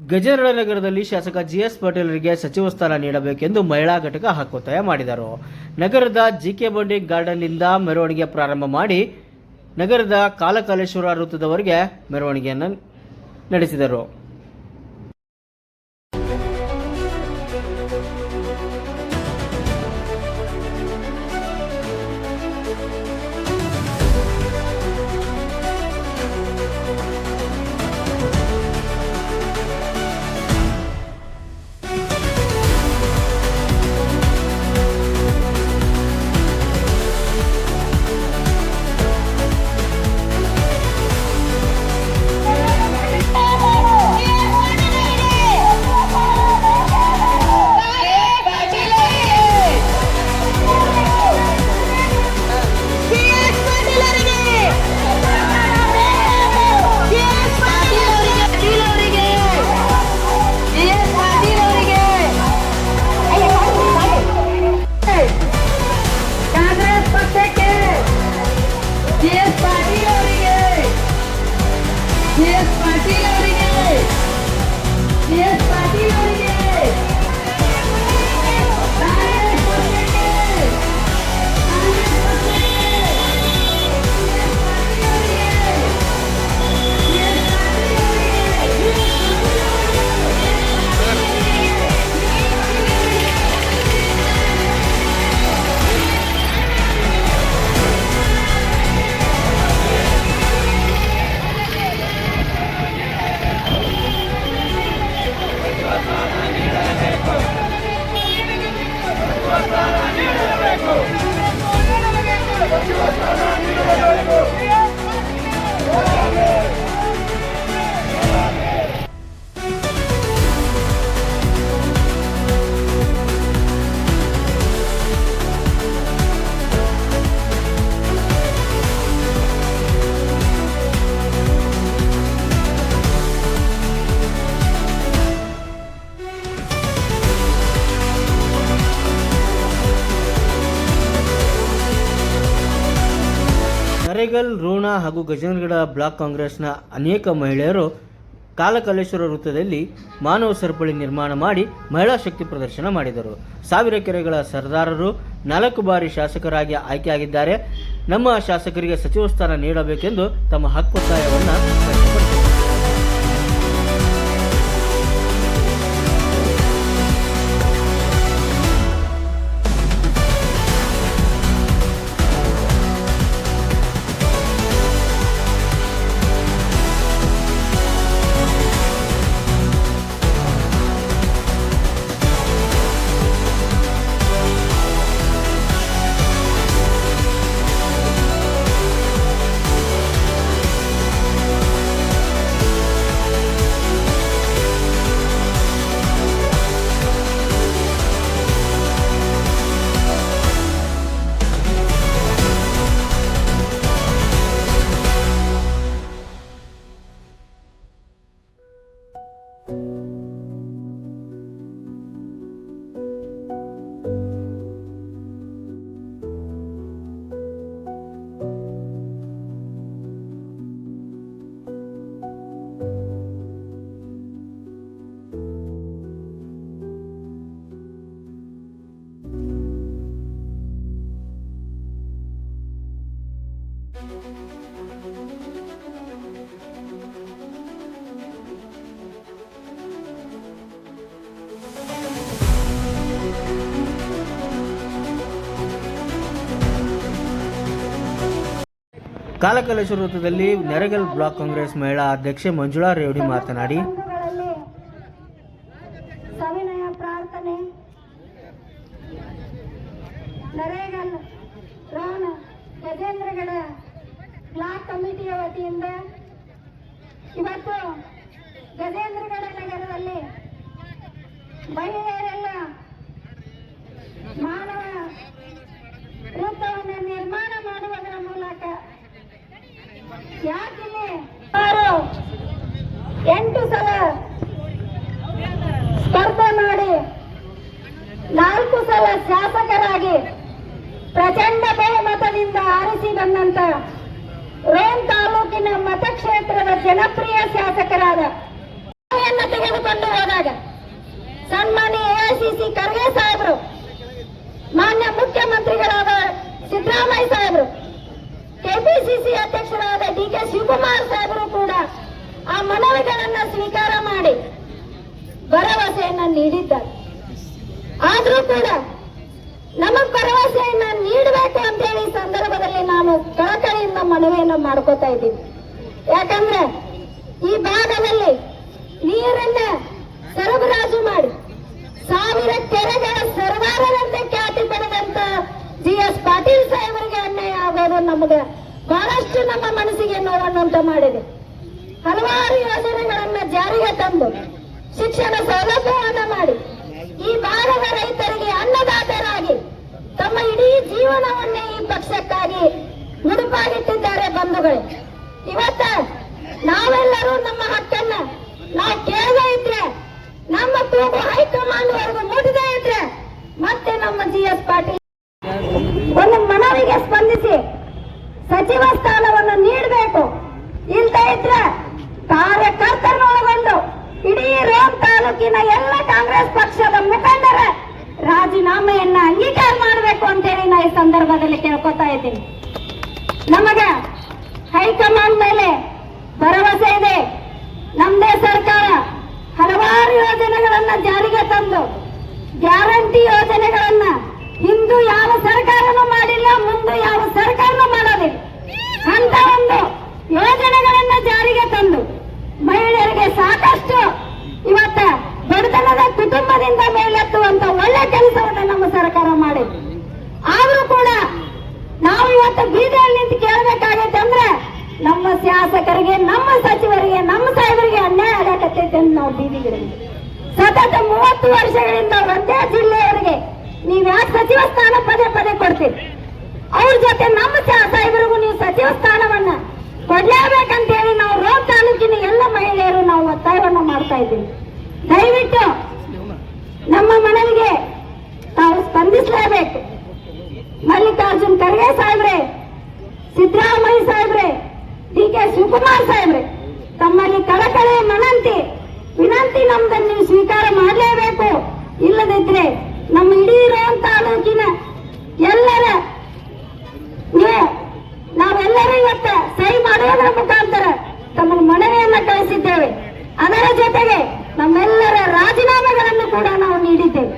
ಗಜೇಂದ್ರ ನಗರದಲ್ಲಿ ಶಾಸಕ ಜಿಎಸ್ ಪಾಟೀಲರಿಗೆ ಸಚಿವ ಸ್ಥಾನ ನೀಡಬೇಕೆಂದು ಮಹಿಳಾ ಘಟಕ ಹಕ್ಕೊತ್ತಾಯ ಮಾಡಿದರು. ನಗರದ ಜಿಕೆ ಬಂಡಿ ಗಾರ್ಡನ್ನಿಂದ ಮೆರವಣಿಗೆ ಪ್ರಾರಂಭ ಮಾಡಿ ನಗರದ ಕಾಲಕಾಲೇಶ್ವರ ವೃತ್ತದವರೆಗೆ ಮೆರವಣಿಗೆಯನ್ನು ನಡೆಸಿದರು. ನರೇಗಲ್ ರೋಣ ಹಾಗೂ ಗಜೇಂದ್ರಗಡ ಬ್ಲಾಕ್ ಕಾಂಗ್ರೆಸ್ನ ಅನೇಕ ಮಹಿಳೆಯರು ಕಾಲಕಲೇಶ್ವರ ವೃತ್ತದಲ್ಲಿ ಮಾನವ ಸರಪಳಿ ನಿರ್ಮಾಣ ಮಾಡಿ ಮಹಿಳಾ ಶಕ್ತಿ ಪ್ರದರ್ಶನ ಮಾಡಿದರು. ಸಾವಿರ ಕೆರೆಗಳ ಸರ್ದಾರರು ನಾಲ್ಕು ಬಾರಿ ಶಾಸಕರಾಗಿ ಆಯ್ಕೆಯಾಗಿದ್ದಾರೆ. ನಮ್ಮ ಶಾಸಕರಿಗೆ ಸಚಿವ ಸ್ಥಾನ ನೀಡಬೇಕೆಂದು ತಮ್ಮ ಹಕ್ಕೊತ್ತಾಯವನ್ನು ಕಾಲಕಲೇಶ್ವರ ವೃತ್ತದಲ್ಲಿ ನೆರಗಲ್ ಬ್ಲಾಕ್ ಕಾಂಗ್ರೆಸ್ ಮಹಿಳಾ ಅಧ್ಯಕ್ಷೆ ಮಂಜುಳಾ ರೇವಡಿ ಮಾತನಾಡಿ, ಸವಿನಯ ಪ್ರಾರ್ಥನೆ. ನರೇಗಲ್ ರಾಣ ಗಜೇಂದ್ರಗಡ ಬ್ಲಾಕ್ ಕಮಿಟಿಯ ವತಿಯಿಂದ ಇವತ್ತು ಗಜೇಂದ್ರಗಡ ನಗರದಲ್ಲಿ ಮಹಿಳೆಯರೆಲ್ಲ ಮಾನವ ವೃತ್ತವನ್ನು ನಿರ್ಮಾಣ ಮಾಡುವುದರ ಮೂಲಕ ಯಾಕಿಲ್ಲಿ ಸುಮಾರು ಎಂಟು ಸಲ ಸ್ಪರ್ಧೆ ಮಾಡಿ ನಾಲ್ಕು ಸಲ ಶಾಸಕರಾಗಿ ಪ್ರಚಂಡ ಬಹುಮತದಿಂದ ಆರಿಸಿ ಬಂದಂತ ರೋಮ್ ತಾಲೂಕಿನ ಮತಕ್ಷೇತ್ರದ ಜನಪ್ರಿಯ ಶಾಸಕರಾದ ತೆಗೆದುಕೊಂಡು ಹೋದಾಗ ಸನ್ಮಾನ್ಯ ಎಐಸಿಸಿ ಖರ್ಗೆ ಸಾಹೇಬರು, ಮಾನ್ಯ ಮುಖ್ಯಮಂತ್ರಿಗಳಾದ ಸಿದ್ದರಾಮಯ್ಯ ಸಾಹೇಬರು ಕೆಪಿಸಿಸಿ ಅಧ್ಯಕ್ಷರಾದ ಡಿ ಕೆ ಶಿವಕುಮಾರ್ ಸಾಹೇಬರು ಕೂಡ ಆ ಮನವಿಗಳನ್ನ ಸ್ವೀಕಾರ ಮಾಡಿ ಭರವಸೆಯನ್ನ ನೀಡಿದ್ದಾರೆ. ಆದ್ರೂ ಕೂಡ ನಮಗ್ ಭರವಸೆಯನ್ನ ನೀಡಬೇಕು ಅಂತ ಹೇಳಿ ಸಂದರ್ಭದಲ್ಲಿ ನಾನು ಕಳಕಳಿಯಿಂದ ಮನವಿಯನ್ನು ಮಾಡ್ಕೋತಾ ಇದ್ದೀನಿ. ಯಾಕಂದ್ರೆ ಈ ಭಾಗದಲ್ಲಿ ನೀರನ್ನ ಸರಬರಾಜು ಮಾಡಿ ಸಾವಿರ ಕೆರೆಗಳ ಸರ್ವಾರದಂತೆ ಖ್ಯಾತಿ ಪಡೆದಂತ ಜಿ ಎಸ್ ಪಾಟೀಲ್ ಸಾಹೇಬರಿಗೆ ಅನ್ಯಾಯ ಆಗೋದು ನಮಗೆ ಬಹಳಷ್ಟು ನಮ್ಮ ಮನಸ್ಸಿಗೆ ನೋವನ್ನುಂಟು ಮಾಡಿದೆ. ಹಲವಾರು ಯೋಜನೆಗಳನ್ನ ಜಾರಿಗೆ ತಂದು ಶಿಕ್ಷಣ ಸೌಲಭ್ಯವನ್ನ ಮಾಡಿ, ಈ ಭಾಗದ ರೈತರಿಗೆ ಅನ್ನದಾತರಾಗಿ ತಮ್ಮ ಇಡೀ ಜೀವನವನ್ನೇ ಈ ಪಕ್ಷಕ್ಕಾಗಿ ಮುಡುಪಾಗಿಟ್ಟಿದ್ದಾರೆ ಬಂಧುಗಳೇ. ಇವತ್ತ ನಾವೆಲ್ಲರೂ ನಮ್ಮ ಹಕ್ಕನ್ನ ನಾವು ಕೇಳದೇ ಇದ್ರೆ, ನಮ್ಮ ಕೂಗು ಹೈಕಮಾಂಡ್ ವರೆಗೂ ಮುಟ್ಟದೇ ಇದ್ರೆ ಮತ್ತೆ ನಮ್ಮ ಜಿ ಎಸ್ ಪಾಟೀಲ್ ಒಂದು ಮನವಿಗೆ ಸ್ಪಂದಿಸಿ ಸಚಿವ ಸ್ಥಾನವನ್ನು ನೀಡಬೇಕು. ಇಲ್ದೇ ಇದ್ರೆ ಕಾರ್ಯಕರ್ತರನ್ನು ಒಳಗೊಂಡು ಇಡೀ ರೋಮ್ ತಾಲೂಕಿನ ಎಲ್ಲ ಕಾಂಗ್ರೆಸ್ ಪಕ್ಷದ ಮುಖಂಡರ, ರಾಜೀನಾಮೆಯನ್ನ ಅಂಗೀಕಾರ ಮಾಡಬೇಕು ಅಂತೇಳಿ ನಾ ಈ ಸಂದರ್ಭದಲ್ಲಿ ಕೇಳ್ಕೊತಾ ಇದ್ದೀನಿ. ನಮಗ ಹೈಕಮಾಂಡ್ ಮೇಲೆ ಭರವಸೆ ಇದೆ ನಮ್ದೇ ಸರ್ಕಾರ ಹಲವಾರು ಯೋಜನೆಗಳನ್ನ ಜಾರಿಗೆ ತಂದು ಗ್ಯಾರಂಟಿ ಯೋಜನೆಗಳನ್ನ ಹಿಂದೂ ಯಾವ ಸರ್ಕಾರನೂ ಮಾಡಿಲ್ಲ ಮುಂದೆ ಯಾವ ಸರ್ಕಾರನೂ ಮಾಡೋದಿಲ್ಲ ಅಂತ ಒಂದು ಯೋಜನೆಗಳನ್ನ ಜಾರಿಗೆ ತಂದು ಮಹಿಳೆಯರಿಗೆ ಸಾಕಷ್ಟು ಇವತ್ತ ಬಡತನದ ಕುಟುಂಬದಿಂದ ಮೇಲೆತ್ತುವಂತ ಒಳ್ಳೆ ಕೆಲಸವನ್ನ ನಮ್ಮ ಸರ್ಕಾರ ಮಾಡಿದೆ ಆದ್ರೂ ಕೂಡ ನಾವು ಇವತ್ತು ಬೀದಿಯಲ್ಲಿ ನಿಂತು ಕೇಳಬೇಕಾಗೈತೆ ಅಂದ್ರೆ ನಮ್ಮ ಶಾಸಕರಿಗೆ ನಮ್ಮ ಸಚಿವರಿಗೆ ನಮ್ಮ ಸಾಹೇಬರಿಗೆ ಅನ್ಯಾಯ ಆಗಕತ್ತೈತೆ ಅಂತ ನಾವು ಸತತ ಮೂವತ್ತು ವರ್ಷಗಳಿಂದ ಒಂದೇ ಜಿಲ್ಲೆಯವರಿಗೆ ನೀವು ಯಾಕೆ ಸಚಿವ ಸ್ಥಾನ ಪದೇ ಪದೇ ಕೊಡ್ತೀರಿ? ಅವ್ರ ಜೊತೆ ನಮ್ಮ ಸಾಹೇಬರಿಗೂ ನೀವು ಸಚಿವ ಸ್ಥಾನವನ್ನ ಕೊಡ್ಲೇಬೇಕಂತ ಹೇಳಿ ನಾವು ರೋಡ್ ತಾಲೂಕಿನ ಎಲ್ಲ ಮಹಿಳೆಯರು ನಾವು ಒತ್ತಾಯವನ್ನು ಮಾಡ್ತಾ ಇದ್ದೀವಿ. ದಯವಿಟ್ಟು ನಮ್ಮ ಮನವಿಗೆ ತಾವು ಸ್ಪಂದಿಸಲೇಬೇಕು. ಮಲ್ಲಿಕಾರ್ಜುನ್ ಖರ್ಗೆ ಸಾಹೇಬ್ರೆ, ಸಿದ್ದರಾಮಯ್ಯ ಸಾಹೇಬ್ರೆ, ಡಿ ಕೆ ಶಿವಕುಮಾರ್ ಸಾಹೇಬ್ರೆ. ಇಲ್ಲದಿದ್ರೆ ನಮ್ಮ ಇಡೀ ರೋಮ್ ತಾಲೂಕಿನ ಎಲ್ಲರ ನೀವು ನಾವೆಲ್ಲರೂ ಇವತ್ತ ಸಹಿ ಮಾಡುವುದರ ಮುಖಾಂತರ ತಮ್ಮ ಮನವಿಯನ್ನ ಕಳಿಸಿದ್ದೇವೆ. ಅದರ ಜೊತೆಗೆ ನಮ್ಮೆಲ್ಲರ ರಾಜೀನಾಮೆಗಳನ್ನು ಕೂಡ ನಾವು ನೀಡಿದ್ದೇವೆ.